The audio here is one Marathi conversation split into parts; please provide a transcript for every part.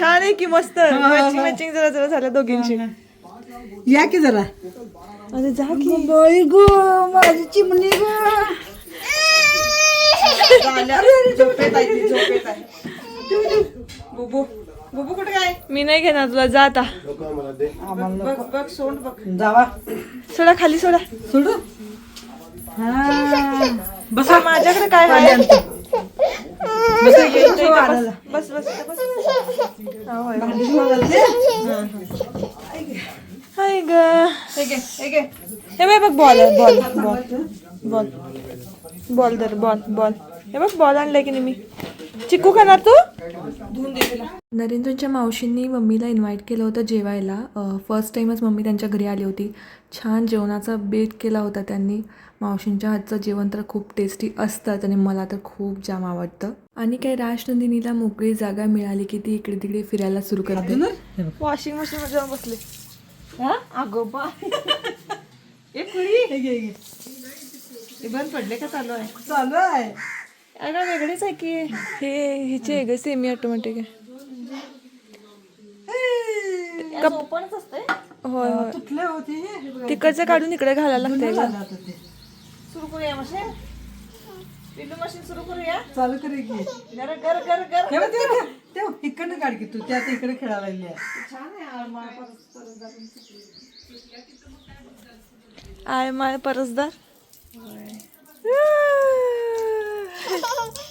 छान आहे की मस्त. मॅचिंग मॅचिंग जरा जरा झालं दोघींची या की जरा. अरे जा की. बाई गो माझी चिमणी ग. बुबू बुबू कुठे काय मी नाही घेणार तुला जा आता. बघ बघ सोड बघ. जावा. सोडा खाली सोडा. सोडू? हा. बसा माझ्याकडे काय आहे? बस बस होय. ग. हे हे बघ ball ball. Ball. Ball. Ball धर बॉल बॉल. हे बघ बॉल आणलाय की नाही मी? चिक्कू खाणार तू? धुवून दे तिला. नरेंद्रच्या मावशींनी मम्मीला इन्व्हाइट केलं होतं जेवायला. फर्स्ट टाईमच मम्मी त्यांच्या घरी आली होती. छान जेवणाचा बेत केला होता त्यांनी. मावशींच्या हातचं जेवण तर खूप टेस्टी असतं आणि मला तर खूप जाम आवडतं. आणि काही राजनंदिनीला मोकळी जागा मिळाली की ती इकडे तिकडे फिरायला सुरू करते. वॉशिंग मशीन मध्ये जाऊन बसले. हा? हे हे. हे बंद पडले का? चालू आहे. चालू आहे. अगं वेगळीच आहे की. हे हिचे आहे ग सेमी ऑटोमॅटिक आहे. ओपनच असते होय होय. तुटले होते हे. तिकडचं काढून इकडे घालायला लागतंय ग. आता. सुरू करूया मशीन? पिल्लू मशीन सुरू करूया. चालू करे की. गर गर गर गर ठेव ठेव ठेव. ठेव इकडनं काढ की तू. आता इकडे खेळायला लागली. छान आहे परसदार.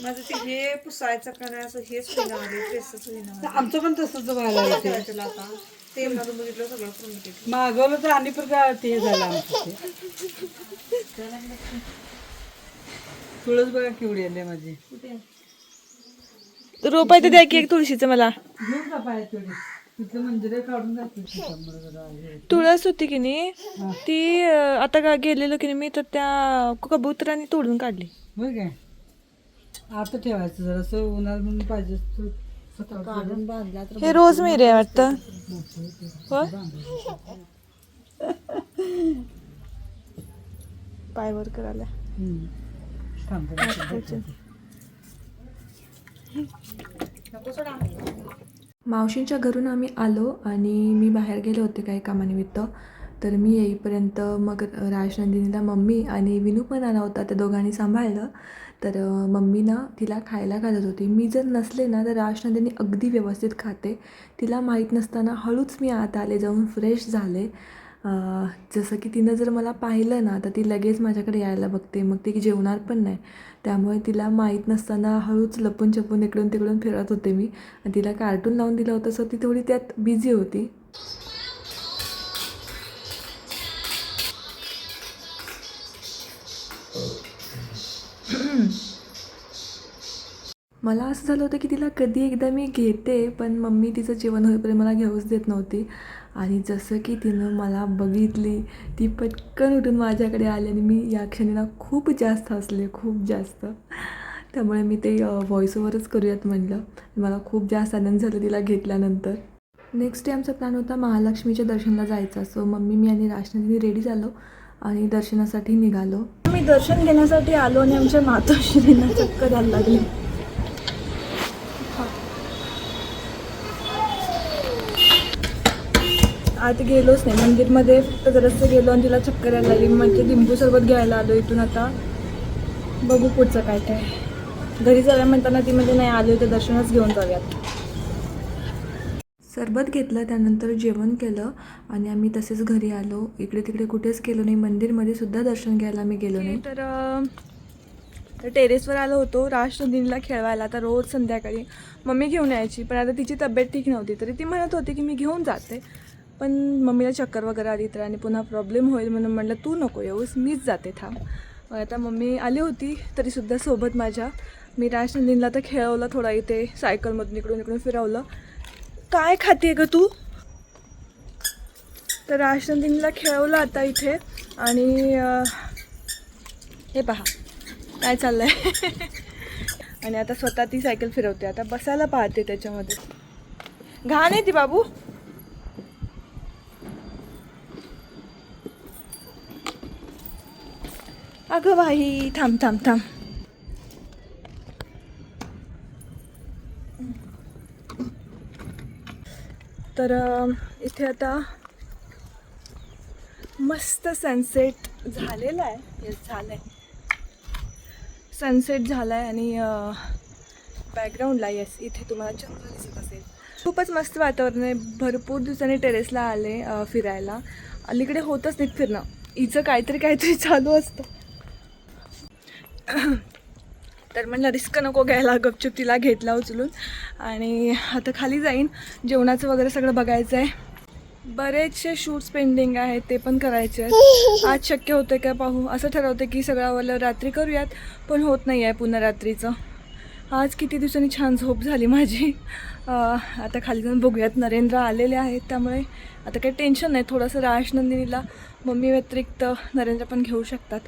माझं ते हे पुसायचं का नाही असं हेच होईना होईना तर आमचं पण तसंच व्हायला येते त्याला आता. ते माझं बघितलं सगळं करून घेतलं. मागवलं तर आणि प्रकार ते झालं आमचं ते. तुळस बघा केवढी आली माझी. रोप आहे ते द्या की एक तुळशीचं मला. घेऊन जा पाय तेवढी. तिथलं मंदिर काढून जातील त्याच्यामुळे जरा. तुळस होती की नाही ती अं, आता का गेलेलो की नाही मी तर त्या कबुतराने तोडून काढली. होय काय? आता ठेवायचं जरा असं उन्हाळा म्हणून पाहिजे तर काढून बांधला तर हे रोज मेरे आहे वाटतं. हो पायवर करायला. हम्म. थांब जरा. मावशींच्या घरून आम्ही आलो आणि मी बाहेर गेले होते काही कामानिमित्त. तर मी येईपर्यंत मग राजनंदिनीला मम्मी आणि विनू पण आला होता. त्या दोघांनी सांभाळलं. तर मम्मी ना तिला खायला घालत होती. मी जर नसले ना तर राजनंदिनी अगदी व्यवस्थित खाते. तिला माहीत नसताना हळूच मी आत आले जाऊन फ्रेश झाले. जसं की तिनं जर मला पाहिलं ना तर ती लगेच माझ्याकडे यायला बघते. मग ती जेवणार पण नाही. त्यामुळे तिला माहीत नसताना हळूच लपून छपून इकडून तिकडून फिरत होते मी. आणि तिला कार्टून लावून दिलं होतं सो ती थोडी त्यात बिझी होती. मला असं झालं होतं की तिला कधी एकदा मी घेते पण मम्मी तिचं जेवण होईपर्यंत मला घेऊच देत नव्हती. आणि जसं की तिनं मला बघितली ती पटकन उठून माझ्याकडे आली आणि मी या क्षणीला खूप जास्त हसले खूप जास्त. त्यामुळे मी ते व्हॉइस ओव्हरच करूयात म्हणलं. मला खूप जास्त आनंद झाला तिला घेतल्यानंतर. नेक्स्ट डे आमचा प्लॅन होता महालक्ष्मीच्या दर्शनाला जायचा. सो मम्मी मी आणि राशनाने रेडी झालो. आणि दर्शनासाठी निघालो. मी दर्शन घेण्यासाठी आलो आणि आमच्या मातोश्रींना चक्कर द्यायला लागली. आत गेलोच नाही मंदिरमध्ये फक्त जरासं गेलो आणि तिला चक्कर यायला लागली. म्हणजे लिंबू सरबत घ्यायला आलो इथून आता. बघू पुढचं काय काय. घरी जाऊया म्हणताना ती म्हणजे नाही आलो तर दर्शनच घेऊन जाऊयात. सरबत घेतलं त्यानंतर जेवण केलं आणि आम्ही तसेच घरी आलो. इकडे तिकडे कुठेच गेलो नाही. मंदिरमध्ये सुद्धा दर्शन घ्यायला आम्ही गेलो नाही. तर तर टेरेसवर आलो होतो राष्ट्रदिनीला खेळवायला. आता रोज संध्याकाळी मम्मी घेऊन यायची पण आता तिची तब्येत ठीक नव्हती. तरी ती म्हणत होती की मी घेऊन जाते. पण मम्मीला चक्कर वगैरे आली तर आणि पुन्हा प्रॉब्लेम होईल म्हणून म्हणलं तू नको येऊस मीच जाते थांब. मग आता मम्मी आली होती तरीसुद्धा सोबत माझ्या. मी राजनंदिनीला तर खेळवलं थोडा इथे सायकलमधून इकडून इकडून फिरवलं. काय खाते ग तू? तर राजनंदिनीला खेळवलं आता इथे आणि हे पहा काय चाललंय? आणि आता स्वतः ती सायकल फिरवते आता बसायला पाहते त्याच्यामध्ये. घाण आहे ती बाबू. अगं बाई थांब थांब थांब. तर इथे आता मस्त सनसेट झालेला आहे. येस झालं आहे सनसेट झाला आहे आणि बॅकग्राऊंडला येस इथे तुम्हाला जंगल दिसत असेल. खूपच मस्त वातावरण आहे. भरपूर दिवसांनी टेरेसला आले फिरायला. अलीकडे होतच नाहीत फिरणं. हिचं काहीतरी काहीतरी चालू असतं. तर म्हणलं रिस्क नको घ्यायला गपचूप तिला घेतला उचलून. आणि आता खाली जाईन. जेवणाचं वगैरे सगळं बघायचं आहे. बरेचसे शूट्स पेंडिंग आहेत ते पण करायचे आहेत. आज शक्य होतं का पाहू. असं ठरवते की सगळं आवडलं रात्री करूयात पण होत नाही आहे पुन्हा रात्रीचं. आज किती दिवसांनी छान झोप झाली माझी. आता खाली जाऊन बघूयात. नरेंद्र आलेले आहेत त्यामुळे आता काही टेन्शन नाही. थोडंसं राश नंदिनीला मम्मी व्यतिरिक्त नरेंद्र पण घेऊ शकतात.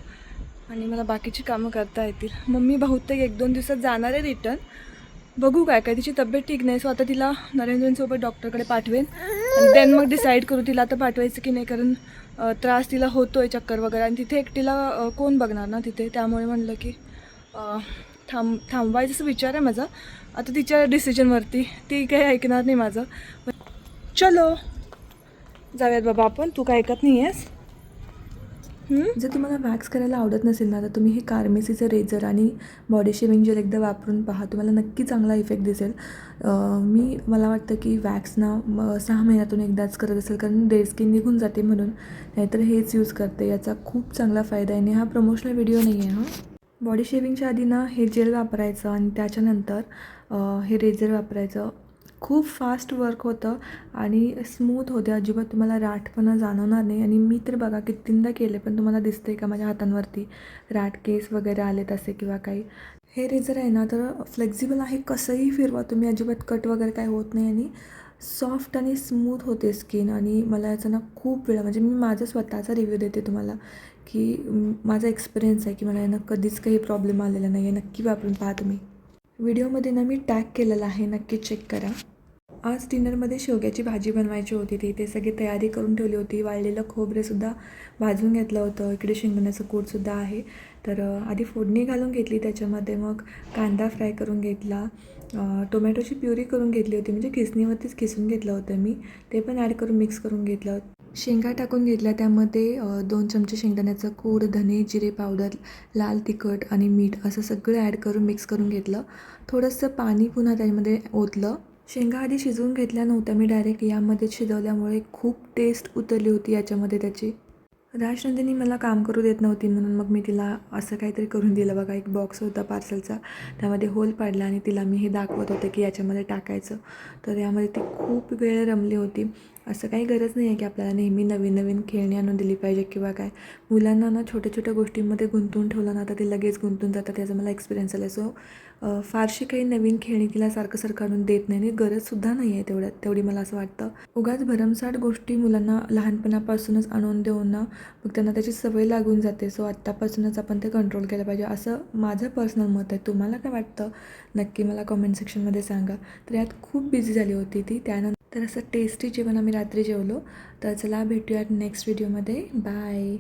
आणि मला बाकीची कामं करता येतील. मम्मी बहुतेक एक दोन दिवसात जाणार आहे रिटर्न बघू काय काय तिची तब्येत ठीक नाही सो आता तिला नरेंद्रसोबत डॉक्टरकडे पाठवेन. आणि देन मग डिसाईड करू तिला आता पाठवायचं की नाही कारण त्रास तिला होतोय चक्कर वगैरे. आणि तिथे एकटीला कोण बघणार ना तिथे? त्यामुळे म्हणलं की थांब थांबवायचं असं विचार आहे माझा. आता तिच्या डिसिजनवरती ती काही ऐकणार नाही माझं. चलो. जाऊयात बाबा आपण. तू काय ऐकत नाही आहेस जर तुम्हाला वॅक्स करायला आवडत नसेल ना तर तुम्ही हे कार्मेसीचं रेझर आणि बॉडी शेविंग जेल एकदा वापरून पहा. तुम्हाला नक्की चांगला इफेक्ट दिसेल. मी मला वाटतं की वॅक्स ना म- सहा महिन्यातून एकदाच करत असेल कारण डेड स्किन निघून जाते म्हणून. नाहीतर हेच यूज करते. याचा खूप चांगला फायदा आहे. आणि हा प्रमोशनल व्हिडिओ नाही आहे हा बॉडी शेविंगच्या आधी ना हे जेल वापरायचं आणि त्याच्यानंतर हे रेझर वापरायचं. खूप फास्ट वर्क होतं आणि स्मूथ होते. अजिबात तुम्हाला राठपणा जाणवणार नाही. आणि मी तर बघा कितींदा केले पण तुम्हाला दिसते का माझ्या हातांवरती? राठ केस वगैरे आलेत असे किंवा काही. हे रेझर आहे ना तर फ्लेक्झिबल आहे. कसंही फिरवा तुम्ही. अजिबात कट वगैरे काय होत नाही. आणि सॉफ्ट आणि स्मूथ होते स्किन आणि मला याचा ना खूप वेळा म्हणजे मी माझा स्वतःचा रिव्ह्यू देते तुम्हाला की माझा एक्सपिरियन्स आहे की मला यानं कधीच काही प्रॉब्लेम आलेला नाही. आहे नक्की वापरून पहा तुम्ही. व्हिडिओमध्ये ना मी टॅग केलेला आहे नक्की चेक करा. आज डिनरमध्ये शेवग्याची भाजी बनवायची होती. ती ते सगळी तयारी करून ठेवली होती. वाळलेलं खोबरेसुद्धा भाजून घेतलं होतं. इकडे शेंगदाण्याचं कूटसुद्धा आहे. तर आधी फोडणी घालून घेतली त्याच्यामध्ये. मग कांदा फ्राय करून घेतला. टोमॅटोची प्युरी करून घेतली होती. म्हणजे किसणीवरतीच किसून घेतलं होतं मी. ते पण ॲड करून मिक्स करून घेतलं. शेंगा टाकून घेतल्या. त्यामध्ये दोन चमचे शेंगदाण्याचं कूड धने जिरे पावडर लाल तिखट आणि मीठ असं सगळं ॲड करून मिक्स करून घेतलं. थोडंसं पाणी पुन्हा त्यामध्ये ओतलं. शेंगा आधी शिजवून घेतल्या नव्हत्या. मी डायरेक्ट यामध्येच शिजवल्यामुळे खूप टेस्ट उतरली होती याच्यामध्ये त्याची. राजनंदिनी मला काम करू देत नव्हती म्हणून मग मी तिला असं काहीतरी करून दिलं. बघा एक बॉक्स होता पार्सलचा त्यामध्ये होल पाडला आणि तिला मी हे दाखवत होते की याच्यामध्ये टाकायचं. तर यामध्ये ती खूप वेळ रमली होती. असं काही गरज नाही आहे की आपल्याला नेहमी नवीन नवीन खेळणी आणून दिली पाहिजे किंवा काय. मुलांना ना छोट्या छोट्या गोष्टींमध्ये गुंतवून ठेवलं ना तर ते लगेच गुंतून जातात याचा मला एक्सपिरियन्स आला सो फारशी काही नवीन खेळणी तिला सारखं सारखं आणून देत नाही आणि गरजसुद्धा नाही आहे तेवढ्यात तेवढी मला असं वाटतं. उगाच भरमसाठ गोष्टी मुलांना लहानपणापासूनच आणून देऊन ना मग त्यांना त्याची सवय लागून जाते. सो आत्तापासूनच आपण ते कंट्रोल केलं पाहिजे. असं माझं पर्सनल मत आहे. तुम्हाला काय वाटतं? नक्की मला कमेंट सेक्शनमध्ये सांगा. तर यात खूप बिझी झाली होती ती. त्यानंतर तर असं टेस्टी जेवण आम्ही रात्री जेवलो. तर चला भेटूयात नेक्स्ट व्हिडिओमध्ये बाय